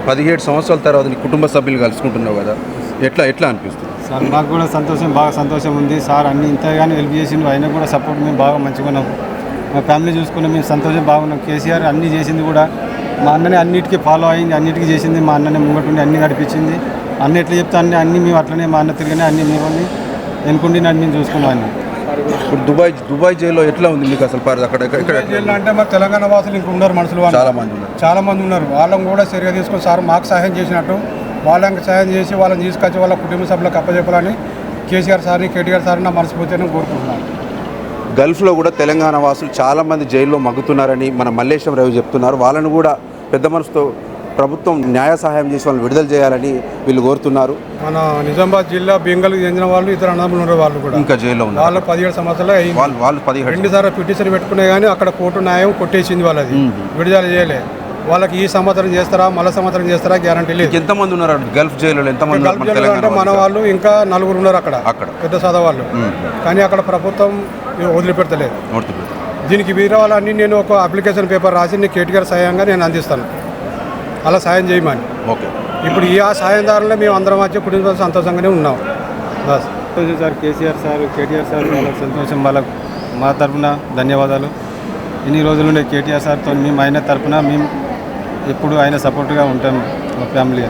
ఇప్పుడు పదిహేడు సంవత్సరాల తర్వాత నీ కుటుంబ సభ్యులు కలుసుకుంటున్నావు కదా ఎట్లా ఎట్లా అనిపిస్తుంది? సార్ మాకు కూడా సంతోషం బాగా సంతోషం ఉంది. సార్ అన్ని ఇంతగానో హెల్ప్ చేసిండు అయినా కూడా సపోర్ట్ మేము బాగా మంచిగా ఉన్నాం. మా ఫ్యామిలీ చూసుకున్నాం మేము సంతోషం బాగున్నాం కేసీఆర్ అన్ని చేసింది కూడా మా అన్ననే అన్నిటికీ ఫాలో అయింది అన్నిటికీ చేసింది. మా అన్నని ముంగటుండి అన్ని నడిపించింది. అన్ని ఎట్లా చెప్తే అన్ని అన్ని మేము అట్లనే మా అన్న తిరిగినా అన్ని మేమని ఎన్నుకుండి నన్ను మేము చూసుకున్నాం అన్నీ. ఇప్పుడు దుబాయ్ దుబాయ్ జైల్లో ఎట్లా ఉంది మీకు అసలు పరి- అక్కడ జైల్లో అంటే మరి తెలంగాణ వాసులు ఇంక ఉన్నారు మనుషులు వాళ్ళు. చాలా మంది ఉన్నారు. చాలా మంది ఉన్నారు. వాళ్ళని కూడా సరిగా తీసుకొని సార్ మాకు సహాయం చేసినట్టు. వాళ్ళకి సహాయం చేసి వాళ్ళని తీసుకొచ్చి వాళ్ళ కుటుంబ సభ్యులకు అప్పచెప్పాలని కేసీఆర్ సార్ని కేటీఆర్ సార్ని నా మనస్ఫూర్తిగా కోరుకుంటున్నాను. గల్ఫ్లో కూడా తెలంగాణ వాసులు చాలా మంది జైల్లో మగ్గుతున్నారని మన మల్లేశం రవి చెప్తున్నారు. వాళ్ళను కూడా పెద్ద మనసుతో ప్రభుత్వం న్యాయ సహాయం చేసి వాళ్ళని విడుదల చేయాలని వీళ్ళు కోరుతున్నారు. మన నిజామాబాద్ జిల్లా బెంగల్కి చెందిన వాళ్ళు ఇతర అన్నదమ్ములు ఉన్నారు వాళ్ళు కూడా. ఇంకా జైల్లో ఉన్నారు. వాళ్ళు పదిహేడు సంవత్సరాలు వాళ్ళు వాళ్ళు పదిహేడు రెండు సార్లు పిటిషన్ పెట్టుకునే కానీ అక్కడ కోర్టు న్యాయం కొట్టేసింది వాళ్ళది. విడుదల చేయలే. వాళ్ళకి ఈ సంవత్సరం చేస్తారా మళ్ళీ సంవత్సరం చేస్తారా గ్యారంటీ లేదు. ఎంతమంది ఉన్నారు? గల్ఫ్ జైల్లో ఎంతమంది గల్ఫ్ అంటే మన వాళ్ళు? వాళ్ళు ఇంకా నలుగురు ఉన్నారు అక్కడ. అక్కడ. పెద్ద సాదా వాళ్ళు. కానీ అక్కడ ప్రభుత్వం వదిలిపెడతలేదు. దీనికి వీర వాళ్ళని నేను ఒక అప్లికేషన్ పేపర్ రాసి నేను కేటీఆర్ సాయంగా నేను అందిస్తాను. అలా సాయం చేయమని. ఓకే. ఇప్పుడు ఈ ఆ సాయం దారులే మేము అందరం వచ్చి కుటుంబం సంతోషంగానే ఉన్నాం. బస్. సంతోషం sir KCR sir KTR sir వాళ్ళకి సంతోషం వాళ్ళకు మా తరఫున ధన్యవాదాలు. ఇన్ని రోజుల నుండి కేటీఆర్ సార్తో మేము ఆయన తరఫున మేము ఎప్పుడు ఆయన సపోర్ట్గా ఉంటాం మా ఫ్యామిలీ